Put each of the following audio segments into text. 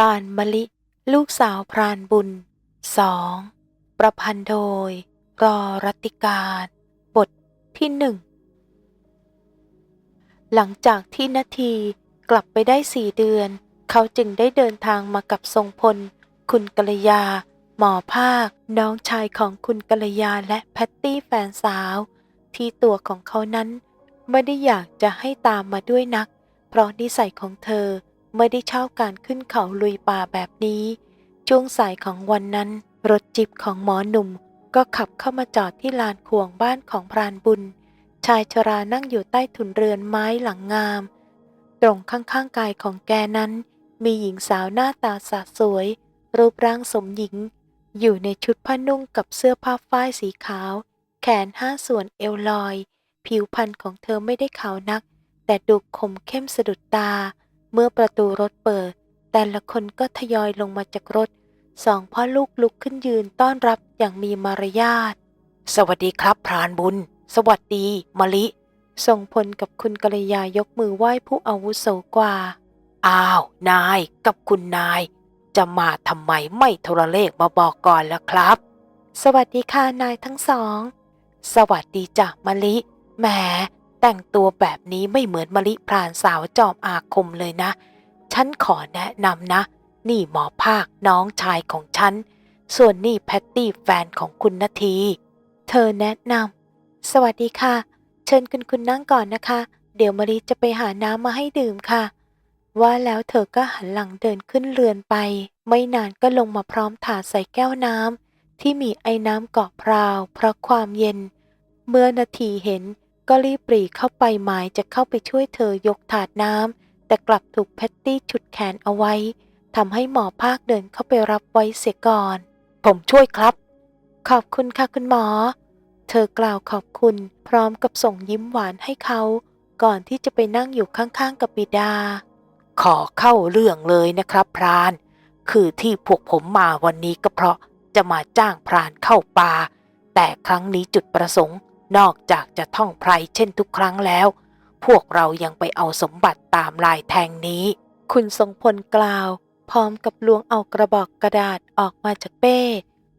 พรานมะลิ ลูกสาวพรานบุญสองประพันธ์โดยรอรัตติการบทที่หนึ่งหลังจากที่นาทีกลับไปได้สี่เดือน เขาจึงได้เดินทางมากับทรงพล คุณกัลยา หมอภาค น้องชายของคุณกัลยาและแพตตี้แฟนสาว ที่ตัวของเขานั้น ไม่ได้อยากจะให้ตามมาด้วยนัก เพราะนิสัยของเธอ ไม่ได้ชอบการขึ้นเขาลุยป่าแบบนี้ ช่วงสายของวันนั้นรถจิบของหมอหนุ่มก็ขับเข้ามาจอดที่ลานขวงบ้านของพรานบุญ ชายชรานั่งอยู่ใต้ถุนเรือนไม้หลังงาม ตรงข้างๆกายของแกนั้น มีหญิงสาวหน้าตาสะสวย รูปร่างสมหญิง อยู่ในชุดผ้านุ่งกับเสื้อผ้าฝ้ายสีขาว แขนห้าส่วนเอวลอย ผิวพรรณของเธอไม่ได้ขาวนัก แต่ดูคมเข้มสะดุดตา เมื่อประตูรถเปิด แต่ละคนก็ทยอยลงมาจากรถ สองพ่อลูกลุกขึ้นยืนต้อนรับอย่างมีมารยาท สวัสดีครับพรานบุญ สวัสดีมะลิทรงพลกับคุณกัลยายกมือไหว้ผู้อาวุโสกว่า อ้าว นายกับคุณนาย จะมาทำไมไม่โทรเลขมาบอกก่อนล่ะครับ สวัสดีค่ะนายทั้งสอง สวัสดีจ้ะมะลิ แหม แต่งตัวแบบนี้ไม่เหมือนมะลิพรานสาวจอมอาคมเลยนะ ฉันขอแนะนำนะ นี่หมอภาคน้องชายของฉัน ส่วนนี่แพตตี้แฟนของคุณนาที เธอแนะนำ สวัสดีค่ะ เชิญคุณคุณนั่งก่อนนะคะ เดี๋ยวมะลิจะไปหาน้ำมาให้ดื่มค่ะ ว่าแล้วเธอก็หันหลังเดินขึ้นเรือนไป ไม่นานก็ลงมาพร้อมถาดใส่แก้วน้ำที่มีไอ้น้ำเกาะพราวเพราะความเย็น เมื่อนาทีเห็น ก็รีบปรีเข้าไปหมายจะเข้าไปช่วยเธอยกถาดน้ำแต่กลับถูกแพตตี้ฉุดแขนเอาไว้ทำให้หมอภาคเดินเข้าไปรับไว้เสียก่อน ผมช่วยครับ ขอบคุณค่ะคุณหมอ เธอกล่าวขอบคุณพร้อมกับส่งยิ้มหวานให้เขา ก่อนที่จะไปนั่งอยู่ข้างๆกับบิดา ขอเข้าเรื่องเลยนะครับพราน คือที่พวกผมมาวันนี้ก็เพราะจะมาจ้างพรานเข้าป่า แต่ครั้งนี้จุดประสงค์ นอกจากจะท่องไพรเช่นทุกครั้งแล้ว พวกเรายังไปเอาสมบัติตามลายแทงนี้ คุณทรงพลกล่าว พร้อมกับลวงเอากระบอกกระดาษออกมาจากเป้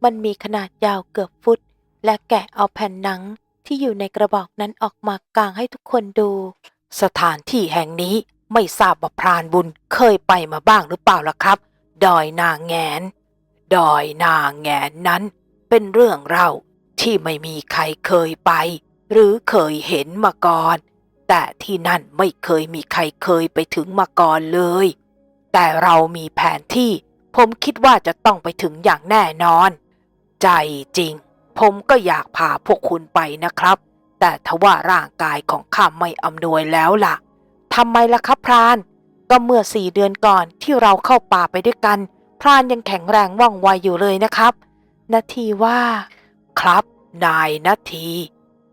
มันมีขนาดยาวเกือบฟุต และแกะเอาแผ่นหนังที่อยู่ในกระบอกนั้นออกมากางให้ทุกคนดู สถานที่แห่งนี้ไม่ทราบว่าพรานบุญเคยไปมาบ้างหรือเปล่าล่ะครับ ดอยนางแงน ดอยนางแงนนั้นเป็นเรื่องเล่า ที่ไม่มีใครเคยไป หรือเคยเห็นมาก่อน แต่ที่นั่นไม่เคยมีใครเคยไปถึงมาก่อนเลย แต่เรามีแผนที่ ผมคิดว่าจะต้องไปถึงอย่างแน่นอน ใจจริง ผมก็อยากพาพวกคุณไปนะครับ แต่ทว่าร่างกายของข้าไม่อำนวยแล้วล่ะทำไมล่ะครับพราน ก็เมื่อสี่เดือนก่อนที่เราเข้าป่าไปด้วยกัน พรานยังแข็งแรงว่องไวอยู่เลยนะครับ นาทีว่า ครับนายนาที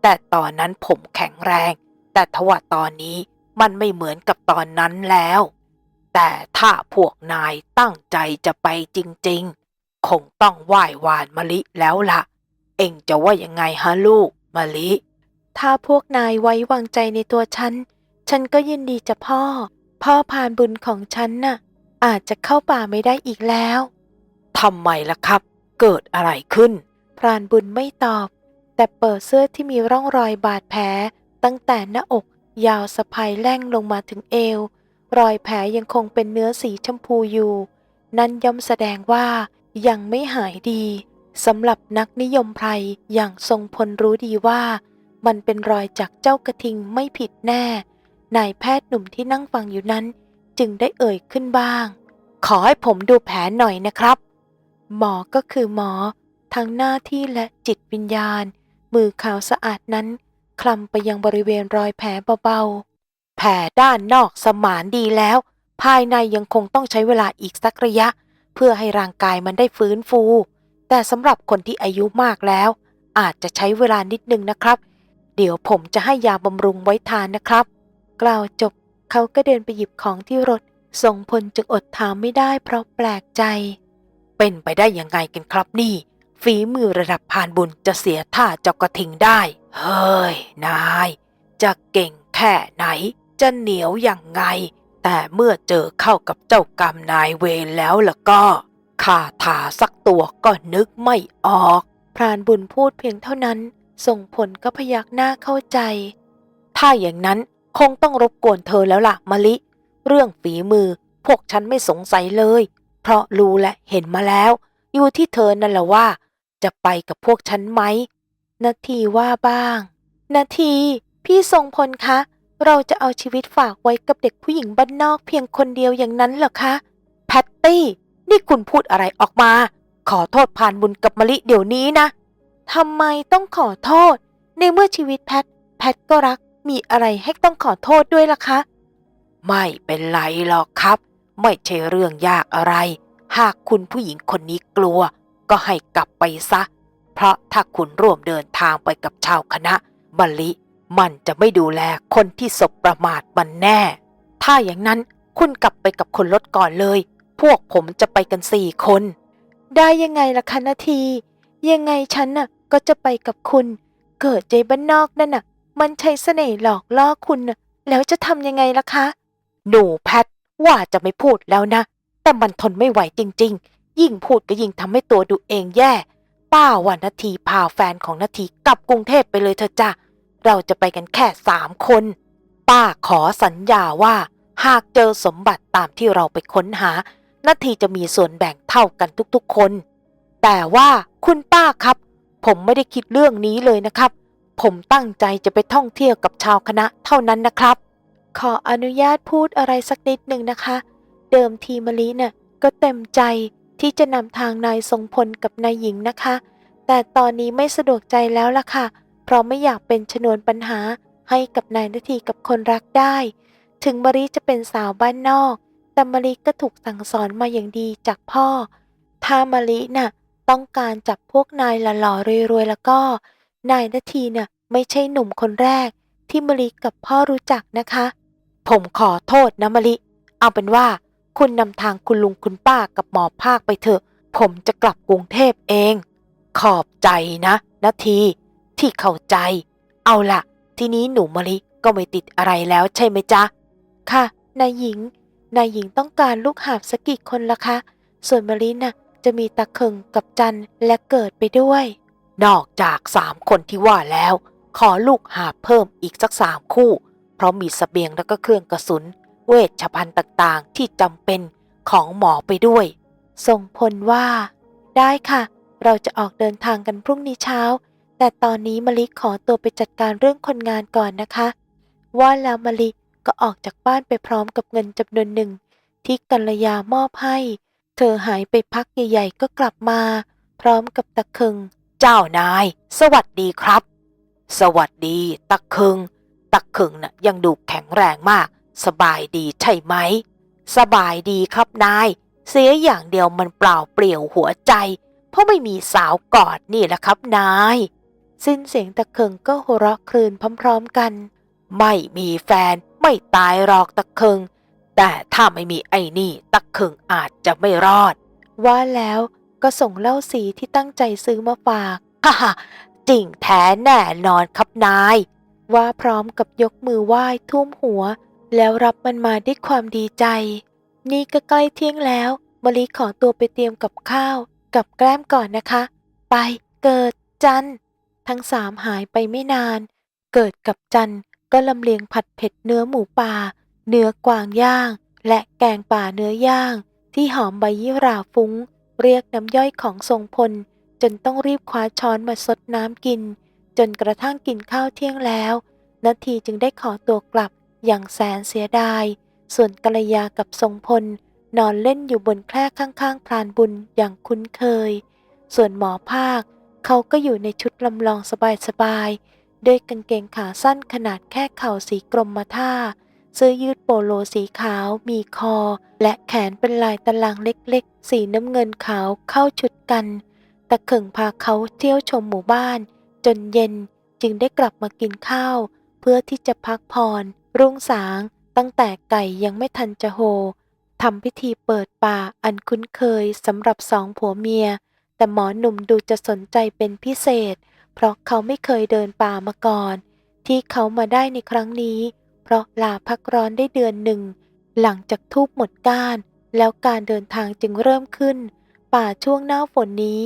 แต่ตอนนั้นผมแข็งแรง แต่ทว่าตอนนี้มันไม่เหมือนกับตอนนั้นแล้ว แต่ถ้าพวกนายตั้งใจจะไปจริงๆ คงต้องไหว้วานมะลิแล้วล่ะ เอ็งจะว่ายังไงฮะลูกมะลิ ถ้าพวกนายไว้วางใจในตัวฉัน ฉันก็ยินดีจะพ่อ พ่อพานบุญของฉันน่ะ อาจจะเข้าป่าไม่ได้อีกแล้วทำไมล่ะครับ เกิดอะไรขึ้น พรานบุญไม่ตอบ แต่เปิดเสื้อที่มีร่องรอยบาดแผลตั้งแต่หน้าอกยาวสะพายแล่งลงมาถึงเอว รอยแผลยังคงเป็นเนื้อสีชมพูอยู่ นั่นย่อมแสดงว่ายังไม่หายดีสำหรับนักนิยมไพรอย่างทรงพลรู้ดีว่า มันเป็นรอยจากเจ้ากระทิงไม่ผิดแน่ นายแพทย์หนุ่มที่นั่งฟังอยู่นั้น จึงได้เอ่ยขึ้นบ้าง ขอให้ผมดูแผลหน่อยนะครับ หมอก็คือหมอ ทั้งหน้าที่และจิตวิญญาณ มือขาวสะอาดนั้น คลำไปยังบริเวณรอยแผลเบาๆ แผลด้านนอกสมานดีแล้ว ภายในยังคงต้องใช้เวลาอีกสักระยะ เพื่อให้ร่างกายมันได้ฟื้นฟู แต่สำหรับคนที่อายุมากแล้ว อาจจะใช้เวลานิดนึงนะครับ เดี๋ยวผมจะให้ยาบำรุงไว้ทานนะครับ กล่าวจบเขาก็เดินไปหยิบของที่รถทรงพลจึงอดถามไม่ได้เพราะแปลกใจ เป็นไปได้ยังไงกันครับนี่ ฝีมือระดับพานบุญจะเสียท่าเจ้ากระทิงได้ เฮ้ย นาย จะเก่งแค่ไหน จะเหนียวอย่างไง แต่เมื่อเจอเข้ากับเจ้ากรรมนายเวรแล้วล่ะก็ข้าถาสักตัวก็นึกไม่ออก พรานบุญพูดเพียงเท่านั้น ส่งผลก็พยักหน้าเข้าใจ ถ้าอย่างนั้นคงต้องรบกวนเธอแล้วล่ะมะลิ เรื่องฝีมือพวกฉันไม่สงสัยเลย เพราะรู้และเห็นมาแล้ว อยู่ที่เธอนั่นแหละว่า จะไปกับพวกฉันไหมนาทีว่าบ้าง นาที พี่ทรงพลคะ เราจะเอาชีวิตฝากไว้กับเด็กผู้หญิงบ้านนอกเพียงคนเดียวอย่างนั้นเหรอคะ แพตตี้ นี่คุณพูดอะไรออกมา ขอโทษผ่านบุญกับมะลิเดี๋ยวนี้นะทำไมต้องขอโทษ ในเมื่อชีวิตแพท แพทก็รัก มีอะไรให้ต้องขอโทษด้วยล่ะคะ ไม่เป็นไรหรอกครับ ไม่ใช่เรื่องยากอะไร หากคุณผู้หญิงคนนี้กลัว ก็ให้กลับไปซะ เพราะถ้าคุณร่วมเดินทางไปกับชาวคณะบัลลิ มันจะไม่ดูแลคนที่สบประมาทมันแน่ ถ้าอย่างนั้นคุณกลับไปกับคนรถก่อนเลย พวกผมจะไปกันสี่คน ได้ยังไงล่ะคะนาที ยังไงฉันน่ะก็จะไปกับคุณ เกิดใจบ้านนอกนั่นน่ะ มันใช้เสน่ห์หลอกล่อคุณน่ะแล้วจะทำยังไงล่ะคะ หนูแพทว่าจะไม่พูดแล้วนะ แต่มันทนไม่ไหวจริง ยิ่งพูดก็ยิ่งทำให้ตัวดูเองแย่ ป้าว่านาทีพาแฟนของนาทีกลับกรุงเทพไปเลยเถอะจ้ะเราจะไปกันแค่สามคน ป้าขอสัญญาว่า หากเจอสมบัติตามที่เราไปค้นหา นาทีจะมีส่วนแบ่งเท่ากันทุกๆคน แต่ว่าคุณป้าครับ ผมไม่ได้คิดเรื่องนี้เลยนะครับ ผมตั้งใจจะไปท่องเที่ยวกับชาวคณะเท่านั้นนะครับ ขออนุญาตพูดอะไรสักนิดหนึ่งนะคะ เดิมทีมะลิเน่ะก็เต็มใจ ที่จะนำทางนายทรงพลกับนายหญิงนะคะ แต่ตอนนี้ไม่สะดวกใจแล้วล่ะค่ะ เพราะไม่อยากเป็นชนวนปัญหาให้กับนายนาทีกับคนรักได้ ถึงมะลิจะเป็นสาวบ้านนอก แต่มะลิก็ถูกสั่งสอนมาอย่างดีจากพ่อ ถ้ามะลิน่ะต้องการจับพวกนายหล่อๆรวยๆแล้วก็ นายนาทีน่ะไม่ใช่หนุ่มคนแรก ที่มะลิกับพ่อรู้จักนะคะ ผมขอโทษนะมะลิเอาเป็นว่า คุณนำทางคุณลุงคุณป้ากับหมอภาคไปเถอะ ผมจะกลับกรุงเทพเอง ขอบใจนะนาที ที่เข้าใจ เอาล่ะทีนี้หนูมะลิก็ไม่ติดอะไรแล้วใช่ไหมจ๊ะ ค่ะ นายหญิง นายหญิงต้องการลูกหาบสักกี่คนละคะ ส่วนมะลิน่ะจะมีตาเคิงกับจันและเกิดไปด้วย นอกจากสามคนที่ว่าแล้ว ขอลูกหาเพิ่มอีกสักสามคู่ เพราะมีสเสบียงและก็เครื่องกระสุน เวชภัณฑ์ต่างๆ ที่จำเป็นของหมอไปด้วย ส่งผลว่า ได้ค่ะ เราจะออกเดินทางกันพรุ่งนี้เช้า แต่ตอนนี้มะลิขอตัวไปจัดการเรื่องคนงานก่อนนะคะ ว่าแล้วมะลิก็ออกจากบ้านไปพร้อมกับเงินจำนวนหนึ่ง ที่กัลยามอบให้ เธอหายไปพักใหญ่ๆก็กลับมา พร้อมกับตะเคิงเจ้านาย สวัสดีครับ สวัสดี ตะคึง ตะคึงน่ะยังดูแข็งแรงมาก สบายดีใช่ไหม สบายดีครับนาย เสียอย่างเดียวมันเปล่าเปลี่ยวหัวใจ เพราะไม่มีสาวกอดนี่แหละครับนาย สิ้นเสียงตะเคิงก็หัวเราะครืนพร้อมๆกัน ไม่มีแฟนไม่ตายหรอกตะคึงแต่ถ้าไม่มีไอ้นี่ตะคึงอาจจะไม่รอด ว่าแล้วก็ส่งเหล้าสีที่ตั้งใจซื้อมาฝาก ฮ่าฮ่าจริงแท้แน่นอนครับนาย ว่าพร้อมกับยกมือไหว้ทุ่มหัว แล้วรับมันมาด้วยความดีใจ นี่ก็ใกล้เที่ยงแล้วมะลิขอตัวไปเตรียมกับข้าว กับแกล้มก่อนนะคะ ไปเกิดจันทั้งสามหายไปไม่นาน เกิดกับจันก็ลำเลียงผัดเผ็ดเนื้อหมูป่า เนื้อกวางย่าง และแกงป่าเนื้อย่าง ที่หอมใบยี่หร่าฟุ้ง เรียกน้ำย่อยของทรงพล จนต้องรีบคว้าช้อนมาซดน้ำกิน จนกระทั่งกินข้าวเที่ยงแล้วนาทีจึงได้ขอตัวกลับ อย่างแสนเสียดาย ส่วนกัลยากับทรงพล นอนเล่นอยู่บนแคร่ข้างๆพรานบุญอย่างคุ้นเคย ส่วนหมอภาค เขาก็อยู่ในชุดลำลองสบายๆด้วยกางเกงขาสั้นขนาดแค่เข่าสีกรมท่าเสื้อยืดโปโลสีขาวมีคอ และแขนเป็นลายตารางเล็กๆ สีน้ำเงินขาวเข้าชุดกันตะเข่งพาเขาเที่ยวชมหมู่บ้าน จนเย็นจึงได้กลับมากินข้าว เพื่อที่จะพักผ่อน รุ่งสางตั้งแต่ไก่ยังไม่ทันจะโหทำพิธีเปิดป่าอันคุ้นเคยสำหรับสองผัวเมีย แต่หมอหนุ่มดูจะสนใจเป็นพิเศษ เพราะเขาไม่เคยเดินป่ามาก่อน ที่เขามาได้ในครั้งนี้ เพราะลาพักร้อนได้เดือนหนึ่ง หลังจากทูบหมดก้าน แล้วการเดินทางจึงเริ่มขึ้น ป่าช่วงหน้าฝนนี้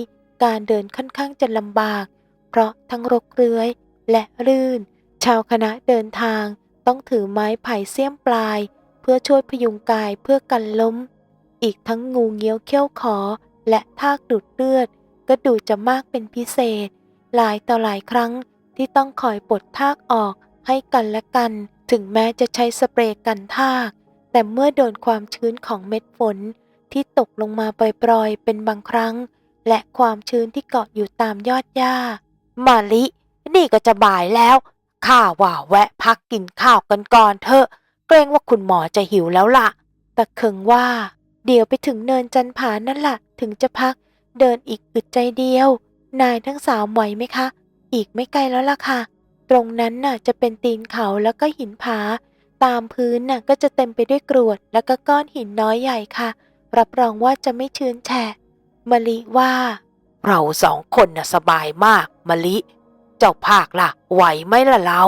การเดินค่อนข้างจะลำบาก เพราะทั้งรกเรื้อยและลื่น ชาวคณะเดินทาง ต้องถือไม้ไผ่เสี้ยมปลาย เพื่อช่วยพยุงกายเพื่อกันล้ม อีกทั้งงูเงี้ยวเขี้ยวขอ และทากดูดเลือด ก็ดูจะมากเป็นพิเศษ หลายต่อหลายครั้งที่ต้องคอยปลดทากออกให้กันและกัน ถึงแม้จะใช้สเปรย์กันทาก แต่เมื่อโดนความชื้นของเม็ดฝนที่ตกลงมาปรอยๆเป็นบางครั้ง และความชื้นที่เกาะอยู่ตามยอดหญ้า มาลิ นี่ก็จะบ่ายแล้ว ข้าว่าแวะพักกินข้าวกันก่อนเถอะ เกรงว่าคุณหมอจะหิวแล้วล่ะ ตะเคิงว่า เดี๋ยวไปถึงเนินจันผานั่นละ่ะ ถึงจะพัก เดินอีกอึดใจเดียว นายทั้งสามไหวไหมคะ อีกไม่ไกลแล้วล่ะค่ะ ตรงนั้นน่ะจะเป็นตีนเขาแล้วก็หินผา ตามพื้นน่ะก็จะเต็มไปด้วยกรวด แล้วก็ก้อนหินน้อยใหญ่ค่ะ รับรองว่าจะไม่ชื้นแฉะมะลิว่า เราสองคนน่ะสบายมากมะลิ เจ้าภาคล่ะ ไหวไหมล่ะเรา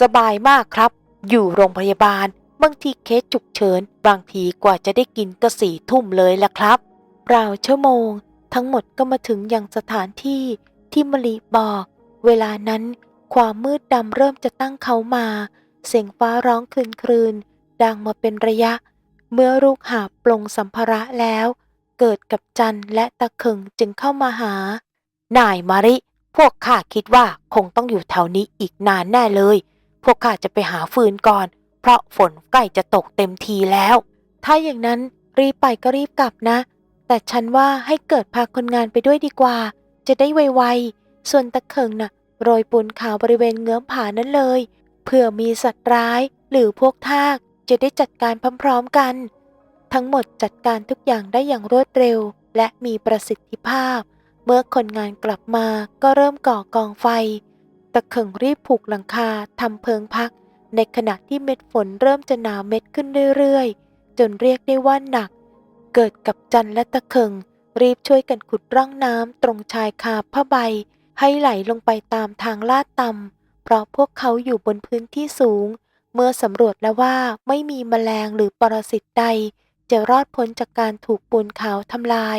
สบายมากครับ อยู่โรงพยาบาล บางทีเคสฉุกเฉิน บางทีกว่าจะได้กินก็สี่ทุ่มเลยล่ะครับราชั่วโมง ทั้งหมดก็มาถึงยังสถานที่ที่มลิบอก เวลานั้น ความมืดดำเริ่มจะตั้งเขามา เสียงฟ้าร้องคลืนคลืนดังมาเป็นระยะ เมื่อลูกหาปลงสัมภาระแล้ว เกิดกับจันและตะเคิงจึงเข้ามาหา นายมาริ พวกข้าคิดว่าคงต้องอยู่แถวนี้อีกนานแน่เลย พวกข้าจะไปหาฟืนก่อน เพราะฝนใกล้จะตกเต็มทีแล้ว ถ้าอย่างนั้นรีบไปก็รีบกลับนะ แต่ฉันว่าให้เกิดพาคนงานไปด้วยดีกว่า จะได้ไวๆ ส่วนตะเคิงน่ะโรยปูนขาวบริเวณเงื้อมผานั้นเลย เผื่อมีสัตว์ร้ายหรือพวกทากจะได้จัดการพร้อมๆกัน ทั้งหมดจัดการทุกอย่างได้อย่างรวดเร็ว และมีประสิทธิภาพ เมื่อคนงานกลับมาก็เริ่มก่อกองไฟ ตะเคิงรีบผูกหลังคาทำเพิงพัก ในขณะที่เม็ดฝนเริ่มจะหนาเม็ดขึ้นเรื่อยๆ จนเรียกได้ว่าหนัก เกิดกับจันและตะเคิงรีบช่วยกันขุดร่องน้ำตรงชายคาผ้าใบ ให้ไหลลงไปตามทางลาดต่ำเพราะพวกเขาอยู่บนพื้นที่สูง เมื่อสำรวจแล้วว่าไม่มีแมลงหรือปรสิตใด จะรอดพ้นจากการถูกปูนขาวทำลาย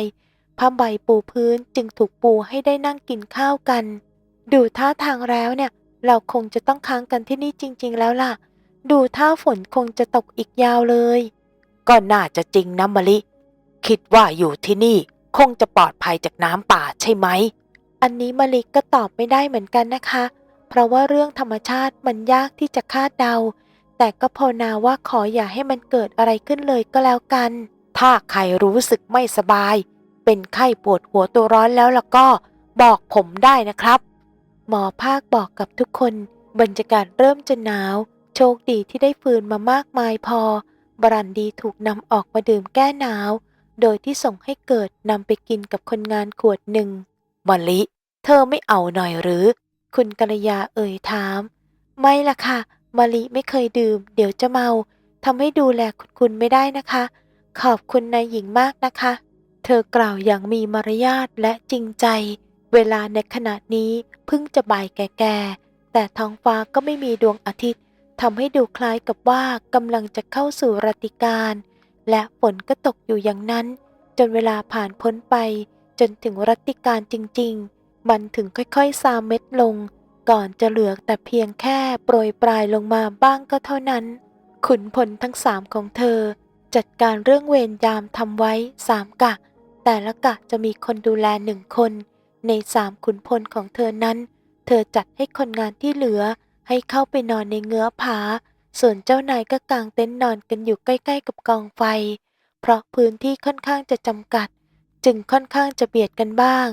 ผ้าใบปูพื้นจึงถูกปูให้ได้นั่งกินข้าวกัน ดูท่าทางแล้วเนี่ย เราคงจะต้องค้างกันที่นี่จริง ๆ แล้วล่ะ ดูท่าฝนคงจะตกอีกยาวเลย ก็น่าจะจริงนะมะลิ คิดว่าอยู่ที่นี่ คงจะปลอดภัยจากน้ำป่าใช่ไหม อันนี้มะลิก็ตอบไม่ได้เหมือนกันนะคะ เพราะว่าเรื่องธรรมชาติมันยากที่จะคาดเดา แต่ก็ภาวนาว่าขออย่าให้มันเกิดอะไรขึ้นเลยก็แล้วกัน ถ้าใครรู้สึกไม่สบาย เป็นไข้ปวดหัวตัวร้อนแล้วล่ะก็บอกผมได้นะครับ หมอภาคบอกกับทุกคน บรรยากาศเริ่มจะหนาว โชคดีที่ได้ฟืนมามากมายพอ บรันดีถูกนำออกมาดื่มแก้หนาว โดยที่ส่งให้เกิดนำไปกินกับคนงานขวดหนึ่งมะลิ เธอไม่เอาหน่อยหรือ คุณกัลยาเอ่ยถาม ไม่ล่ะค่ะมะลิไม่เคยดื่ม เดี๋ยวจะเมาทำให้ดูแลคุณคุณไม่ได้นะคะ ขอบคุณนายหญิงมากนะคะ เธอกล่าวอย่างมีมารยาทและจริงใจ เวลาในขณะนี้เพิ่งจะบ่ายแก่ๆ แต่ท้องฟ้าก็ไม่มีดวงอาทิตย์ทำให้ดูคล้ายกับว่ากำลังจะเข้าสู่รตรีการ และฝนก็ตกอยู่อย่างนั้น จนเวลาผ่านพ้นไป จนถึงรัติการจริง ๆ มันถึงค่อยๆ ซามเม็ดลง ก่อนจะเหลือแต่เพียงแค่โปรยปลายลงมาบ้างก็เท่านั้น ขุนพลทั้งสามของเธอ จัดการเรื่องเวรยามทำไว้สามกะ แต่ละกะจะมีคนดูแลหนึ่งคน ในสามขุนพลของเธอนั้น เธอจัดให้คนงานที่เหลือให้เข้าไปนอนในเงื้อผา ส่วนเจ้านายก็กางเต็นท์นอนกันอยู่ใกล้ ๆ กับกองไฟ เพราะพื้นที่ค่อนข้างจะจำกัด จึงค่อนข้างจะเบียดกันบ้าง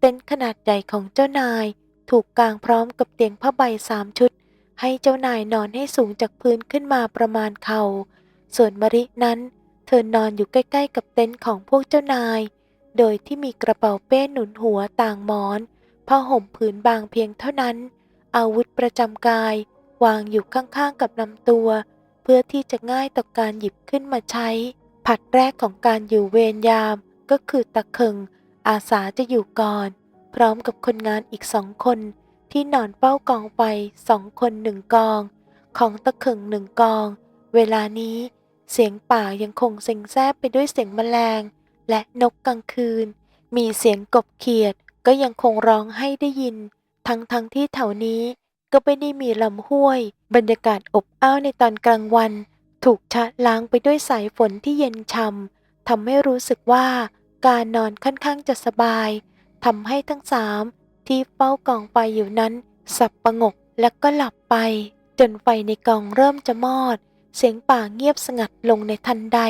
เต็นท์ขนาดใหญ่ของเจ้านาย ถูกกางพร้อมกับเตียงผ้าใบสามชุด ให้เจ้านายนอนให้สูงจากพื้นขึ้นมาประมาณเข่า ส่วนมรินั้น เธอนอนอยู่ใกล้ ๆ กับเต็นท์ของพวกเจ้านาย โดยที่มีกระเป๋าเป้หนุนหัวต่างหมอนผ้าห่มผืนบางเพียงเท่านั้น อาวุธประจำกาย วางอยู่ข้างๆกับลำตัว เพื่อที่จะง่ายต่อการหยิบขึ้นมาใช้ ผัดแรกของการอยู่เวรยามก็คือตะเคิง อาสาจะอยู่ก่อน พร้อมกับคนงานอีกสองคน ที่นอนเฝ้ากองไฟสองคนหนึ่งกอง ของตะเคิงหนึ่งกอง เวลานี้ เสียงป่ายังคงเซ็งแซบไปด้วยเสียงแมลง และนกกลางคืน มีเสียงกบเขียดก็ยังคงร้องให้ได้ยิน ทั้งทั้งที่แถวนี้ก็ไม่ได้มีลำห้วย บรรยากาศอบอ้าวในตอนกลางวัน ถูกชะล้างไปด้วยสายฝนที่เย็นช่ำทำให้รู้สึกว่าการนอนค่อนข้างจะสบายทำให้ทั้งสามที่เฝ้ากองไฟอยู่นั้น สับประงกและก็หลับไป จนไฟในกองเริ่มจะมอด เสียงป่าเงียบสงัดลงในทันใด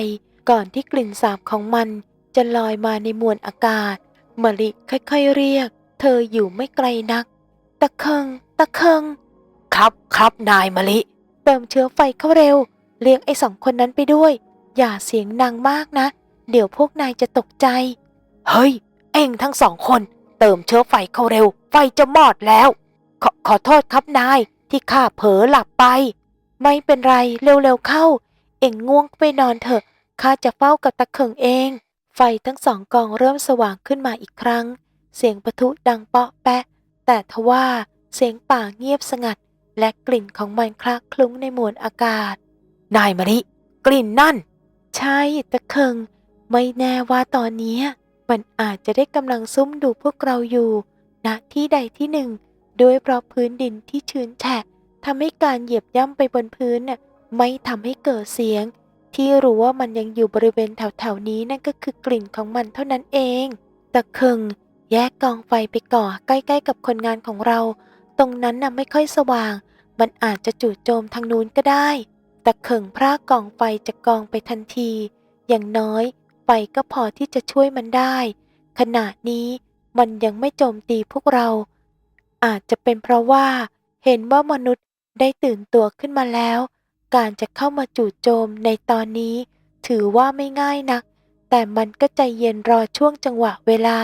ก่อนที่กลิ่นสาบของมัน จะลอยมาในมวลอากาศมะลิค่อยๆเรียก เธออยู่ไม่ไกลนัก ตะเคิง ตะเคิง ครับครับนายมะลิ เติมเชื้อไฟเข้าเร็วเรียกไอ้สองคนนั้นไปด้วย อย่าเสียงดังมากนะ เดี๋ยวพวกนายจะตกใจ เฮ้ย เอ็งทั้งสองคน เติมเชื้อไฟเข้าเร็ว ไฟจะมอดแล้ว ขอขอโทษครับนายที่ข้าเผลอหลับไป ไม่เป็นไรเร็วๆเข้า เอ็งง่วงก็ไปนอนเถอะข้าจะเฝ้ากับตะเคิงเอง ไฟทั้งสองกองเริ่มสว่างขึ้นมาอีกครั้ง เสียงปะทุดังเปาะแปะ แต่ทว่าเสียงป่าเงียบสงัด และกลิ่นของมันคละคลุ้งในมวลอากาศ นายมะลิกลิ่นนั่น ใช่ตะเคิง ไม่แน่ว่าตอนนี้มันอาจจะได้กำลังซุ่มดูพวกเราอยู่ณที่ใดที่หนึ่ง ด้วยเพราะพื้นดินที่ชื้นแฉะทำให้การเหยียบย่ำไปบนพื้นน่ะไม่ทำให้เกิดเสียง ที่รู้ว่ามันยังอยู่บริเวณแถวๆนี้นั่นก็คือกลิ่นของมันเท่านั้นเอง ตะเคิงแยกกองไฟไปก่อใกล้ๆกับคนงานของเรา ตรงนั้นน่ะไม่ค่อยสว่าง มันอาจจะจู่โจมทางนู้นก็ได้ ตะเคิงพรากกองไฟจากกองไปทันที อย่างน้อยไฟก็พอที่จะช่วยมันได้ ขณะนี้มันยังไม่โจมตีพวกเรา อาจจะเป็นเพราะว่า เห็นว่ามนุษย์ได้ตื่นตัวขึ้นมาแล้ว การจะเข้ามาจู่โจมในตอนนี้ ถือว่าไม่ง่ายนัก แต่มันก็ใจเย็นรอช่วงจังหวะเวลา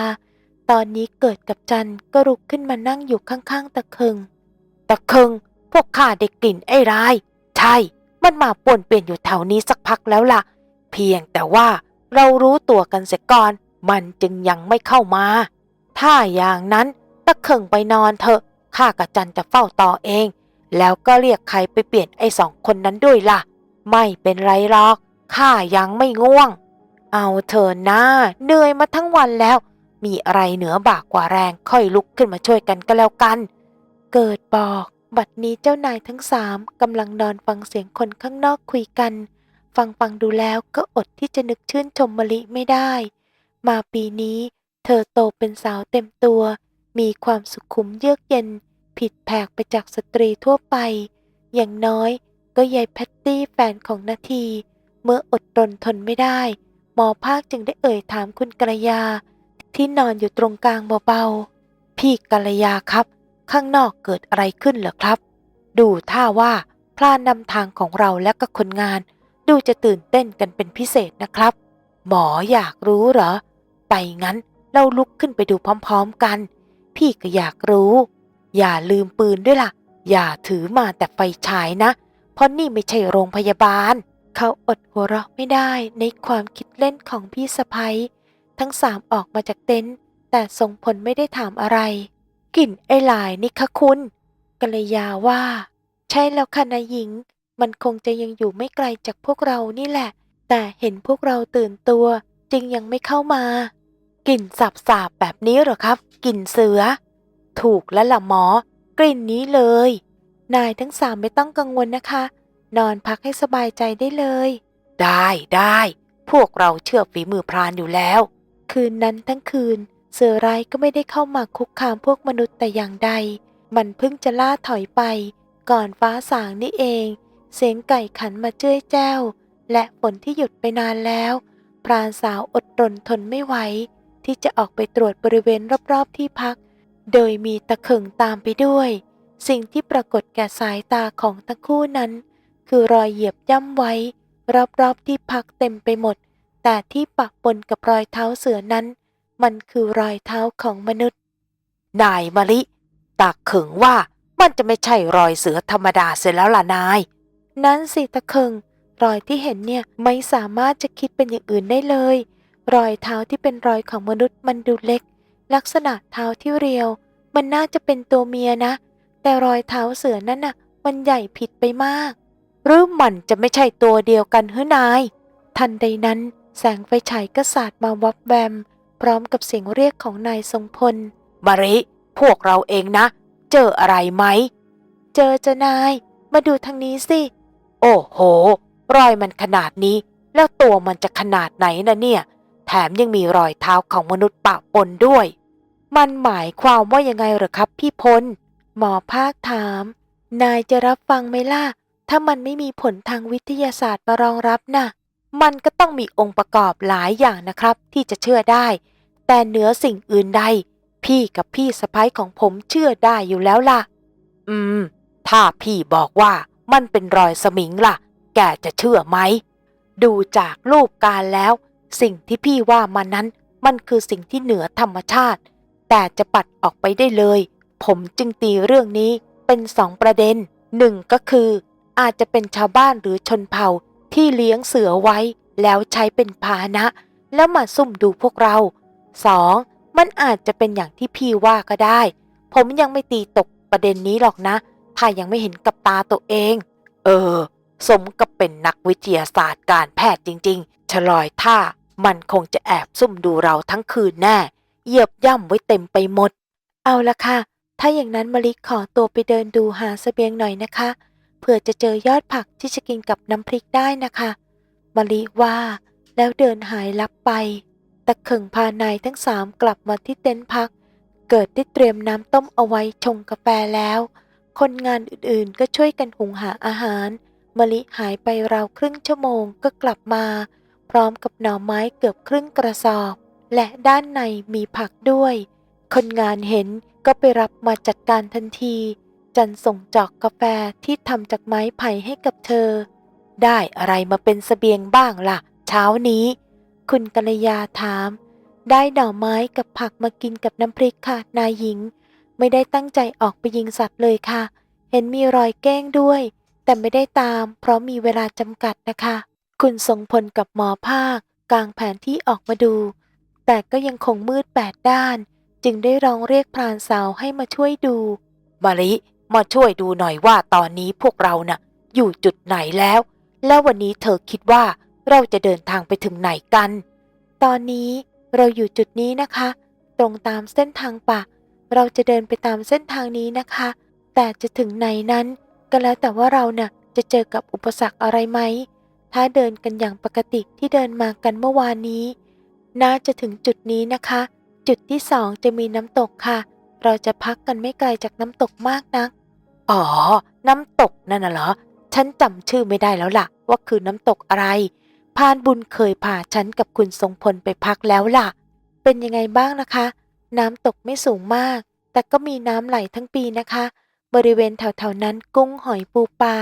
ตอนนี้เกิดกับจันก็ลุกขึ้นมานั่งอยู่ข้างๆตะเคิงตะเคิงพวกข้าได้กลิ่นไอ้ร้าย ใช่ มันมาป่วนเปลี่ยนอยู่แถวนี้สักพักแล้วล่ะ เพียงแต่ว่าเรารู้ตัวกันเสียก่อน มันจึงยังไม่เข้ามา ถ้าอย่างนั้นตะเคิงไปนอนเถอะข้ากับจันจะเฝ้าต่อเอง แล้วก็เรียกใครไปเปลี่ยนไอ้สองคนนั้นด้วยล่ะ ไม่เป็นไรหรอกข้ายังไม่ง่วง เอาเถอะนะเหนื่อยมาทั้งวันแล้ว มีอะไรเหนือบากกว่าแรงค่อยลุกขึ้นมาช่วยกันก็แล้วกัน เกิดบอก บัดนี้เจ้านายทั้งสามกำลังนอนฟังเสียงคนข้างนอกคุยกัน ฟังฟังดูแล้วก็อดที่จะนึกชื่นชมมะลิไม่ได้ มาปีนี้ เธอโตเป็นสาวเต็มตัว มีความสุขุมเยือกเย็น ผิดแผกไปจากสตรีทั่วไป อย่างน้อยก็ยายแพตตี้แฟนของนาที เมื่ออดรนทนไม่ได้ หมอภาคจึงได้เอ่ยถามคุณกระยา ที่นอนอยู่ตรงกลางเบาๆ พี่กัลยาครับ ข้างนอกเกิดอะไรขึ้นเหรอครับ ดูท่าว่าพลานนำทางของเราและก็คนงาน ดูจะตื่นเต้นกันเป็นพิเศษนะครับ หมออยากรู้เหรอ ไปงั้นเราลุกขึ้นไปดูพร้อมๆกัน พี่ก็อยากรู้ อย่าลืมปืนด้วยล่ะ อย่าถือมาแต่ไฟฉายนะ เพราะนี่ไม่ใช่โรงพยาบาล เขาอดหัวเราะไม่ได้ในความคิดเล่นของพี่สะพ้ยทั้งสามออกมาจากเต็นท์แต่ทรงพลไม่ได้ถามอะไร กลิ่นไอ้ลายนี่คะคุณกัลยาว่า ใช่แล้วค่ะนายหญิง มันคงจะยังอยู่ไม่ไกลจากพวกเรานี่แหละ แต่เห็นพวกเราตื่นตัว จึงยังไม่เข้ามากลิ่นสาบสาบๆแบบนี้เหรอครับกลิ่นเสือ ถูกแล้วล่ะหมอกลิ่นนี้เลย นายทั้งสามไม่ต้องกังวลนะคะ นอนพักให้สบายใจได้เลย ได้ได้ พวกเราเชื่อฝีมือพรานอยู่แล้ว คืนนั้นทั้งคืน เสือร้ายก็ไม่ได้เข้ามาคุกคามพวกมนุษย์แต่อย่างใด มันเพิ่งจะล่าถอยไป ก่อนฟ้าสางนี่เอง เสียงไก่ขันมาเจ้ยแจ้ว และฝนที่หยุดไปนานแล้ว พรานสาวอดรนทนไม่ไหวที่จะออกไปตรวจบริเวณรอบๆที่พัก โดยมีตะเขิงตามไปด้วย สิ่งที่ปรากฏแก่สายตาของทั้งคู่นั้น คือรอยเหยียบย่ำไว้ รอบๆที่พักเต็มไปหมด แต่ที่ปะปนกับรอยเท้าเสือนั้น มันคือรอยเท้าของมนุษย์ นายมะลิ ตากเขิงว่ามันจะไม่ใช่รอยเสือธรรมดาเสียแล้วล่ะนาย นั้นสิตะเคิง รอยที่เห็นเนี่ยไม่สามารถจะคิดเป็นอย่างอื่นได้เลย รอยเท้าที่เป็นรอยของมนุษย์มันดูเล็ก ลักษณะเท้าที่เรียว มันน่าจะเป็นตัวเมียนะ แต่รอยเท้าเสือนั่นน่ะ มันใหญ่ผิดไปมาก หรือมันจะไม่ใช่ตัวเดียวกันเฮ้นาย ทันใดนั้นแสงไฟฉายก็สาดมาวับแวม พร้อมกับเสียงเรียกของนายทรงพล มาริ พวกเราเองนะ เจออะไรไหม เจอจะนาย มาดูทางนี้สิ โอ้โห รอยมันขนาดนี้ แล้วตัวมันจะขนาดไหนนะเนี่ย แถมยังมีรอยเท้าของมนุษย์ปะปนด้วย มันหมายความว่ายังไงหรอครับพี่พล หมอภาคถาม นายจะรับฟังไหมล่ะ ถ้ามันไม่มีผลทางวิทยาศาสตร์มารองรับน่ะ มันก็ต้องมีองค์ประกอบหลายอย่างนะครับ ที่จะเชื่อได้ แต่เหนือสิ่งอื่นใด พี่กับพี่สะพ้ยของผมเชื่อได้อยู่แล้วล่ะ อืม ถ้าพี่บอกว่ามันเป็นรอยสมิงล่ะ แกจะเชื่อไหม ดูจากรูปการแล้ว สิ่งที่พี่ว่ามานั้น มันคือสิ่งที่เหนือธรรมชาติ แต่จะปัดออกไปได้เลย ผมจึงตีเรื่องนี้เป็นสองประเด็นหนึ่งก็คือ อาจจะเป็นชาวบ้านหรือชนเผ่าที่เลี้ยงเสือไว้ แล้วใช้เป็นพาหนะ แล้วมาซุ่มดูพวกเราสองมันอาจจะเป็นอย่างที่พี่ว่าก็ได้ ผมยังไม่ตีตกประเด็นนี้หรอกนะ ถ้ายังไม่เห็นกับตาตัวเอง เออ สมกับเป็นนักวิทยาศาสตร์การแพทย์จริง ๆ ฉลอยท่า มันคงจะแอบซุ่มดูเราทั้งคืนแน่ เหยียบย่ำไว้เต็มไปหมด เอาละค่ะ ถ้าอย่างนั้นมะลิขอตัวไปเดินดูหาเสบียงหน่อยนะคะ เผื่อจะเจอยอดผักที่จะกินกับน้ำพริกได้นะคะมะลิว่า แล้วเดินหายลับไป ตะเข่งพานายทั้งสามกลับมาที่เต็นท์พัก เกิดได้เตรียมน้ำต้มเอาไว้ชงกาแฟแล้ว คนงานอื่นๆก็ช่วยกันหุงหาอาหารมะลิหายไปราวครึ่งชั่วโมงก็กลับมา พร้อมกับหน่อไม้เกือบครึ่งกระสอบ และด้านในมีผักด้วย คนงานเห็นก็ไปรับมาจัดการทันที จันส่งจอกกาแฟที่ทำจากไม้ไผ่ให้กับเธอ ได้อะไรมาเป็นเสบียงบ้างล่ะ เช้านี้ คุณกัลยาถาม ได้หน่อไม้กับผักมากินกับน้ำพริกค่ะ นายหญิง ไม่ได้ตั้งใจออกไปยิงสัตว์เลยค่ะ เห็นมีรอยแกล้งด้วย แต่ไม่ได้ตาม เพราะมีเวลาจำกัดนะคะ คุณทรงพลกับหมอภาคกลางแผนที่ออกมาดู แต่ก็ยังคงมืดแปดด้าน จึงได้ร้องเรียกพรานสาวให้มาช่วยดู มาลิมาช่วยดูหน่อยว่าตอนนี้พวกเราน่ะ อยู่จุดไหนแล้ว แล้ววันนี้เธอคิดว่าเราจะเดินทางไปถึงไหนกัน ตอนนี้เราอยู่จุดนี้นะคะ ตรงตามเส้นทางป่า เราจะเดินไปตามเส้นทางนี้นะคะ แต่จะถึงไหนนั้น ก็แล้วแต่ว่าเราน่ะจะเจอกับอุปสรรคอะไรไหม ถ้าเดินกันอย่างปกติที่เดินมากันเมื่อวานนี้ น่าจะถึงจุดนี้นะคะ จุดที่สองจะมีน้ำตกค่ะ เราจะพักกันไม่ไกลจากน้ำตกมากนัก อ๋อ น้ำตกนั่นน่ะเหรอ ฉันจำชื่อไม่ได้แล้วล่ะ ว่าคือน้ำตกอะไร พานบุญเคยพาฉันกับคุณทรงพลไปพักแล้วล่ะ เป็นยังไงบ้างนะคะ น้ำตกไม่สูงมาก แต่ก็มีน้ำไหลทั้งปีนะคะ บริเวณแถวๆนั้นกุ้งหอยปูปลา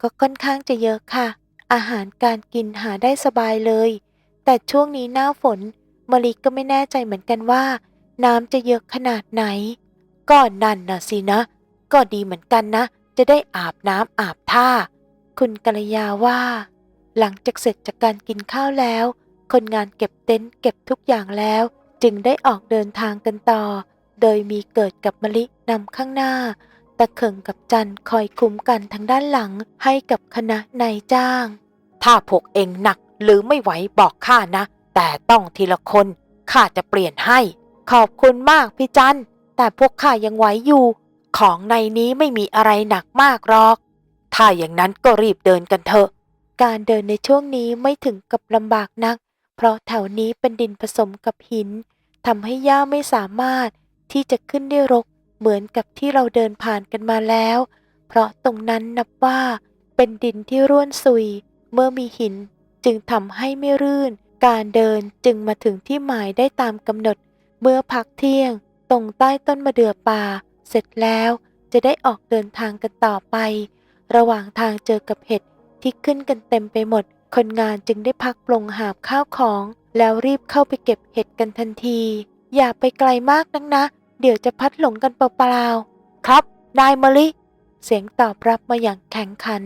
ก็ค่อนข้างจะเยอะค่ะ อาหารการกินหาได้สบายเลย แต่ช่วงนี้หน้าฝนมะลิก็ไม่แน่ใจเหมือนกันว่า น้ำจะเยอะขนาดไหนก็นั่นนะสินะ ก็ดีเหมือนกันนะ จะได้อาบน้ำอาบท่า คุณกัลยาว่า หลังจากเสร็จจากการกินข้าวแล้ว คนงานเก็บเต็นท์เก็บทุกอย่างแล้ว จึงได้ออกเดินทางกันต่อ โดยมีเกิดกับมะลินำข้างหน้าตะเข่งกับจันคอยคุ้มกันทางด้านหลังให้กับคณะนายจ้าง ถ้าพวกเองหนัก หรือไม่ไหวบอกข้านะ แต่ต้องทีละคนข้าจะเปลี่ยนให้ ขอบคุณมากพี่จันแต่พวกข้ายังไหวอยู่ ของในนี้ไม่มีอะไรหนักมากหรอก ถ้าอย่างนั้นก็รีบเดินกันเถอะ การเดินในช่วงนี้ไม่ถึงกับลำบากนัก เพราะแถวนี้เป็นดินผสมกับหินทำให้ย่าไม่สามารถที่จะขึ้นได้รกเหมือนกับที่เราเดินผ่านกันมาแล้ว เพราะตรงนั้นนับว่าเป็นดินที่ร่วนซุย เมื่อมีหิน จึงทำให้ไม่รื่น การเดินจึงมาถึงที่หมายได้ตามกำหนด เมื่อพักเที่ยง ตรงใต้ต้นมะเดื่อป่า เสร็จแล้วจะได้ออกเดินทางกันต่อไป ระหว่างทางเจอกับเห็ดที่ขึ้นกันเต็มไปหมด คนงานจึงได้พักปลงหาบข้าวของ แล้วรีบเข้าไปเก็บเห็ดกันทันที อย่าไปไกลมากนักนะ เดี๋ยวจะพัดหลงกันเปล่าๆครับนายมะลิ เสียงตอบรับมาอย่างแข็งขัน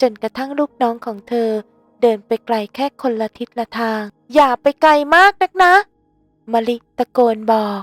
จนกระทั่งลูกน้องของเธอ เดินไปไกลแค่คนละทิศละทาง อย่าไปไกลมากนักนะมะลิตะโกนบอก